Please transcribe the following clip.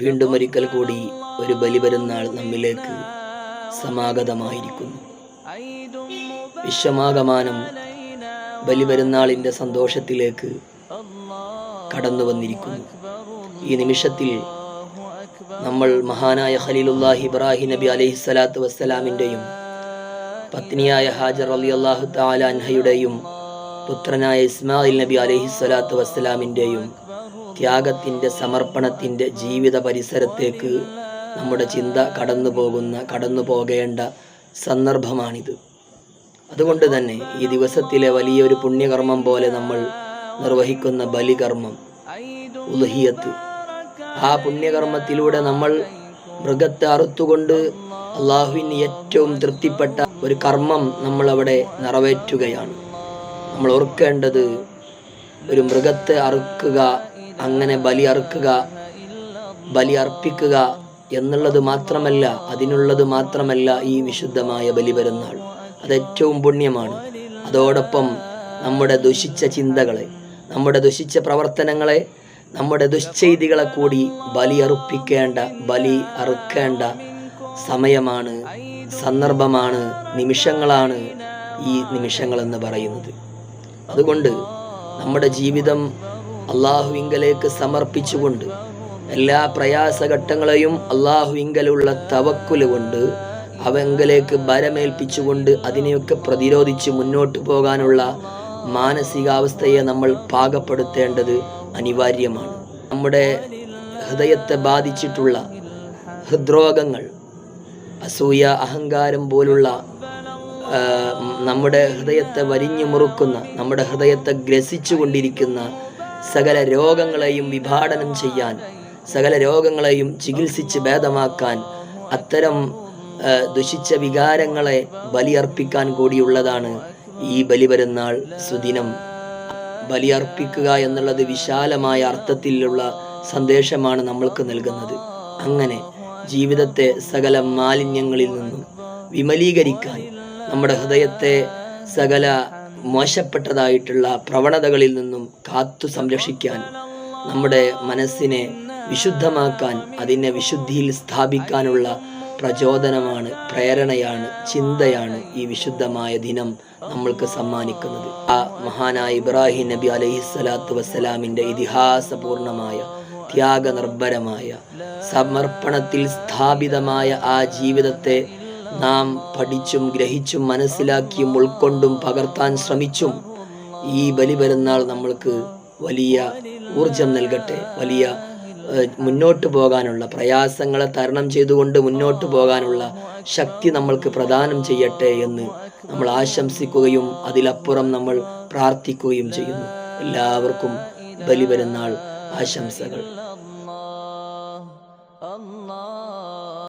വീണ്ടും ഒരിക്കൽ കൂടി ഒരു ബലിപെരുന്നാൾ നമ്മിലേക്ക് സമാഗതമായിരിക്കുന്നു. വിശ്വമാകമാനം ബലിപെരുന്നാളിന്റെ സന്തോഷത്തിലേക്ക് കടന്നു വന്നിരിക്കുന്നു. ഈ നിമിഷത്തിൽ നമ്മൾ മഹാനായ ഖലീലുല്ലാഹി ഇബ്രാഹിം നബി അലൈഹി സ്വലാത്തു വസ്സലാമിന്റെയും പത്നിയായ ഹാജർ അലി അള്ളാഹു താല അൻഹയുടെയും പുത്രനായ ഇസ്മായിൽ നബി അലൈഹി സ്വലാത്തു വസ്സലാമിന്റെയും ത്യാഗത്തിന്റെ സമർപ്പണത്തിന്റെ ജീവിത പരിസരത്തേക്ക് നമ്മുടെ ചിന്ത കടന്നു പോകുന്ന കടന്നു പോകേണ്ട സന്ദർഭമാണിത്. അതുകൊണ്ട് തന്നെ ഈ ദിവസത്തിലെ വലിയൊരു പുണ്യകർമ്മം പോലെ നമ്മൾ നിർവഹിക്കുന്ന ബലികർമ്മം ഉൽഹിയത്ത് ആ പുണ്യകർമ്മത്തിലൂടെ നമ്മൾ മൃഗത്തെ അറുത്തുകൊണ്ട് അള്ളാഹുവിന് ഏറ്റവും തൃപ്തിപ്പെട്ട ഒരു കർമ്മം നമ്മളവിടെ നിറവേറ്റുകയാണ്. നമ്മൾ ഓർക്കേണ്ടത് ഒരു മൃഗത്തെ അറുക്കുക അങ്ങനെ ബലി അറുക്കുക ബലി അർപ്പിക്കുക എന്നുള്ളത് മാത്രമല്ല അതിനുള്ളത് മാത്രമല്ല ഈ വിശുദ്ധമായ ബലി പെരുന്നാൾ അത് ഏറ്റവും പുണ്യമാണ്. അതോടൊപ്പം നമ്മുടെ ദുഷിച്ച ചിന്തകളെ നമ്മുടെ ദുഷിച്ച പ്രവർത്തനങ്ങളെ നമ്മുടെ ദുശ്ചെയ്തികളെ കൂടി ബലി അർപ്പിക്കേണ്ട ബലി അറുക്കേണ്ട സമയമാണ് സന്ദർഭമാണ് നിമിഷങ്ങളാണ് ഈ നിമിഷങ്ങളെന്ന് പറയുന്നത്. അതുകൊണ്ട് നമ്മുടെ ജീവിതം അള്ളാഹുവിങ്കലേക്ക് സമർപ്പിച്ചുകൊണ്ട് എല്ലാ പ്രയാസഘട്ടങ്ങളെയും അള്ളാഹുവിങ്കലുള്ള തവക്കുൽ കൊണ്ട് അവങ്കലേക്ക് ബരമേൽപ്പിച്ചുകൊണ്ട് അതിനെയൊക്കെ പ്രതിരോധിച്ച് മുന്നോട്ട് പോകാനുള്ള മാനസികാവസ്ഥയെ നമ്മൾ പാകപ്പെടുത്തേണ്ടത് അനിവാര്യമാണ്. നമ്മുടെ ഹൃദയത്തെ ബാധിച്ചിട്ടുള്ള ഹൃദ്രോഗങ്ങൾ അസൂയ അഹങ്കാരം പോലുള്ള നമ്മുടെ ഹൃദയത്തെ വരിഞ്ഞു മുറുക്കുന്ന നമ്മുടെ ഹൃദയത്തെ ഗ്രസിച്ചു കൊണ്ടിരിക്കുന്ന സകല രോഗങ്ങളെയും വിഭാടനം ചെയ്യാൻ സകല രോഗങ്ങളെയും ചികിത്സിച്ച് ഭേദമാക്കാൻ അത്തരം ദുഷിച്ച വികാരങ്ങളെ ബലിയർപ്പിക്കാൻ കൂടിയുള്ളതാണ് ഈ ബലിപെരുന്നാൾ സുദിനം. ബലിയർപ്പിക്കുക എന്നുള്ളത് വിശാലമായ അർത്ഥത്തിലുള്ള സന്ദേശമാണ് നമ്മൾക്ക് നൽകുന്നത്. അങ്ങനെ ജീവിതത്തെ സകല മാലിന്യങ്ങളിൽ നിന്നും വിമലീകരിക്കാൻ നമ്മുടെ ഹൃദയത്തെ സകല മോശപ്പെട്ടതായിട്ടുള്ള പ്രവണതകളിൽ നിന്നും കാത്തു സംരക്ഷിക്കാൻ നമ്മുടെ മനസ്സിനെ വിശുദ്ധമാക്കാൻ അതിനെ വിശുദ്ധിയിൽ സ്ഥാപിക്കാനുള്ള പ്രചോദനമാണ് പ്രേരണയാണ് ചിന്തയാണ് ഈ വിശുദ്ധമായ ദിനം നമ്മൾക്ക് സമ്മാനിക്കുന്നത്. ആ മഹാനായ ഇബ്രാഹിം നബി അലൈഹി സ്വലാത്തു വസ്സലാമിന്റെ ഇതിഹാസപൂർണമായ ത്യാഗനിർഭരമായ സമർപ്പണത്തിൽ സ്ഥാപിതമായ ആ ജീവിതത്തെ നാം പഠിച്ചും ഗ്രഹിച്ചും മനസ്സിലാക്കിയും ഉൾക്കൊണ്ടും പകർത്താൻ ശ്രമിച്ചും ഈ ബലി പെരുന്നാൾ നമ്മൾക്ക് വലിയ ഊർജം നൽകട്ടെ വലിയ മുന്നോട്ട് പോകാനുള്ള പ്രയാസങ്ങളെ തരണം ചെയ്തുകൊണ്ട് മുന്നോട്ട് പോകാനുള്ള ശക്തി നമ്മൾക്ക് പ്രദാനം ചെയ്യട്ടെ എന്ന് നമ്മൾ ആശംസിക്കുകയും അതിലപ്പുറം നമ്മൾ പ്രാർത്ഥിക്കുകയും ചെയ്യുന്നു. എല്ലാവർക്കും ബലിപെരുന്നാൾ ആശംസകൾ. അള്ളാ